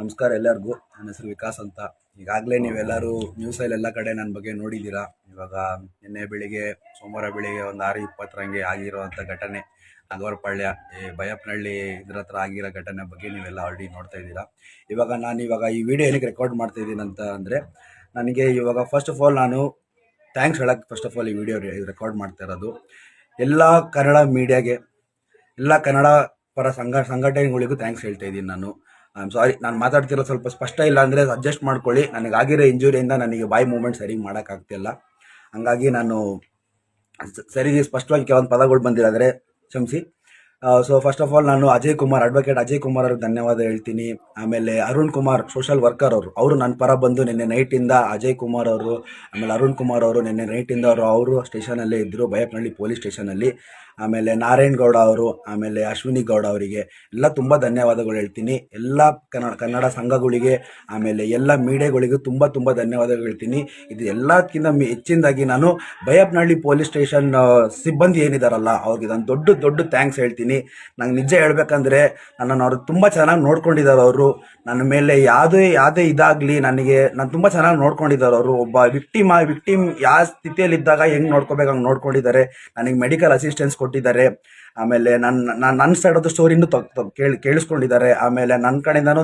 ನಮಸ್ಕಾರ ಎಲ್ಲರಿಗೂ. ನನ್ನ ಹೆಸರು ವಿಕಾಸ್ ಅಂತ. ಈಗಾಗಲೇ ನೀವೆಲ್ಲರೂ ನ್ಯೂಸಲ್ಲಿ ಎಲ್ಲ ಕಡೆ ನನ್ನ ಬಗ್ಗೆ ನೋಡಿದ್ದೀರಾ? ಇವಾಗ ನಿನ್ನೆ ಬೆಳಿಗ್ಗೆ, ಸೋಮವಾರ ಬೆಳಿಗ್ಗೆ ಒಂದು ಆರು ಇಪ್ಪತ್ತರಂಗೆ ಆಗಿರೋವಂಥ ಘಟನೆ ನಾಗವರಪಾಳ್ಯ ಈ ಬಯಪ್ನಹಳ್ಳಿ ಇದ್ರ ಹತ್ರ ಆಗಿರೋ ಘಟನೆ ಬಗ್ಗೆ ನೀವೆಲ್ಲ ಆಲ್ರೆಡಿ ನೋಡ್ತಾ ಇದ್ದೀರಾ? ಇವಾಗ ನಾನು ಇವಾಗ ಈ ವಿಡಿಯೋ ಏನಕ್ಕೆ ರೆಕಾರ್ಡ್ ಮಾಡ್ತಾ ಇದ್ದೀನಿ ಅಂತ ಅಂದರೆ, ನನಗೆ ಇವಾಗ ಫಸ್ಟ್ ಆಫ್ ಆಲ್ ನಾನು ಥ್ಯಾಂಕ್ಸ್ ಹೇಳಕ್ಕೆ ಫಸ್ಟ್ ಆಫ್ ಆಲ್ ಈ ವಿಡಿಯೋ ರೆಕಾರ್ಡ್ ಮಾಡ್ತಾ ಇರೋದು. ಎಲ್ಲ ಕನ್ನಡ ಮೀಡಿಯಾಗೆ ಎಲ್ಲ ಕನ್ನಡ ಪರ ಸಂಘ ಸಂಘಟನೆಗಳಿಗೂ ಥ್ಯಾಂಕ್ಸ್ ಹೇಳ್ತಾ ಇದ್ದೀನಿ ನಾನು. ಐ ಆಮ್ ಸಾರಿ ನಾನು ಮಾತಾಡ್ತಿರೋ ಸ್ವಲ್ಪ ಸ್ಪಷ್ಟ ಇಲ್ಲ ಅಂದರೆ ಅಡ್ಜಸ್ಟ್ ಮಾಡ್ಕೊಳ್ಳಿ. ನನಗೆ ಆಗಿರೋ ಇಂಜುರಿಯಿಂದ ನನಗೆ ಬಾಯ್ ಮೂಮೆಂಟ್ ಸರಿ ಮಾಡೋಕ್ಕಾಗ್ತಿಲ್ಲ ಹಂಗಾಗಿ ನಾನು ಸರಿಗೆ ಸರಿ ಸ್ಪಷ್ಟವಾಗಿ ಕೆಲವೊಂದು ಪದಗಳು ಬಂದಿರೋದ್ರೆ ಕ್ಷಮಿಸಿ. ಸೊ ಫಸ್ಟ್ ಆಫ್ ಆಲ್ ನಾನು ಅಜಯ್ ಕುಮಾರ್ ಅಡ್ವೊಕೇಟ್ ಅಜಯ್ ಕುಮಾರ್ ಅವ್ರಿಗೆ ಧನ್ಯವಾದ ಹೇಳ್ತೀನಿ. ಆಮೇಲೆ ಅರುಣ್ ಕುಮಾರ್ ಸೋಷಲ್ ವರ್ಕರ್ ಅವರು. ಅವರು ನನ್ನ ಪರ ಬಂದು ನಿನ್ನೆ ನೈಟಿಂದ ಅಜಯ್ ಕುಮಾರ್ ಅವರು, ಆಮೇಲೆ ಅರುಣ್ ಕುಮಾರ್ ಅವರು ನಿನ್ನೆ ನೈಟಿಂದ ಅವರು ಅವರು ಸ್ಟೇಷನಲ್ಲೇ ಇದ್ದರು ಬಯಪ್ನಹಳ್ಳಿ ಪೊಲೀಸ್ ಸ್ಟೇಷನಲ್ಲಿ ಆಮೇಲೆ ನಾರಾಯಣ್ ಗೌಡ ಅವರು, ಆಮೇಲೆ ಅಶ್ವಿನಿ ಗೌಡ ಅವರಿಗೆ ಎಲ್ಲ ತುಂಬ ಧನ್ಯವಾದಗಳು ಹೇಳ್ತೀನಿ. ಎಲ್ಲ ಕನ್ನಡ ಕನ್ನಡ ಸಂಘಗಳಿಗೆ, ಆಮೇಲೆ ಎಲ್ಲ ಮೀಡಿಯಾಗಳಿಗೂ ತುಂಬ ತುಂಬ ಧನ್ಯವಾದಗಳು ಹೇಳ್ತೀನಿ. ಇದು ಎಲ್ಲದಕ್ಕಿಂತ ಹೆಚ್ಚಿನದಾಗಿ ನಾನು ಬಯಪ್ನಹಳ್ಳಿ ಪೊಲೀಸ್ ಸ್ಟೇಷನ್ ಸಿಬ್ಬಂದಿ ಏನಿದಾರಲ್ಲ, ಅವ್ರಿಗೆ ನಾನು ದೊಡ್ಡ ದೊಡ್ಡ ಥ್ಯಾಂಕ್ಸ್ ಹೇಳ್ತೀನಿ. ನಂಗೆ ನಿಜ ಹೇಳ್ಬೇಕಂದ್ರೆ ನನ್ನನ್ನು ಅವರು ತುಂಬ ಚೆನ್ನಾಗಿ ನೋಡ್ಕೊಂಡಿದ್ದಾರೆ ಅವರು. ನನ್ನ ಮೇಲೆ ಯಾವುದೇ ಯಾವುದೇ ಇದಾಗಲಿ ನನಗೆ ನಾನು ತುಂಬ ಚೆನ್ನಾಗಿ ನೋಡ್ಕೊಂಡಿದ್ದಾರೆ ಅವರು. ಒಬ್ಬ ವಿಕ್ಟಿಮ್ ವಿಕ್ಟಿಮ್ ಯಾವ ಸ್ಥಿತಿಯಲ್ಲಿದ್ದಾಗ ಹೆಂಗೆ ನೋಡ್ಕೋಬೇಕು ಹಂಗೆ ನೋಡ್ಕೊಂಡಿದ್ದಾರೆ. ನನಗೆ ಮೆಡಿಕಲ್ ಅಸಿಸ್ಟೆನ್ಸ್ ಕೊಟ್ಟಿದ್ದಾರೆ. ಆಮೇಲೆ ನನ್ನ ನಾನು ನನ್ನ ಸೈಡ್ ಸ್ಟೋರಿನೂ ಕೇಳಿ, ಕೇಳಿಸ್ಕೊಂಡಿದ್ದಾರೆ. ಆಮೇಲೆ ನನ್ನ ಕಡೆಯಿಂದನೂ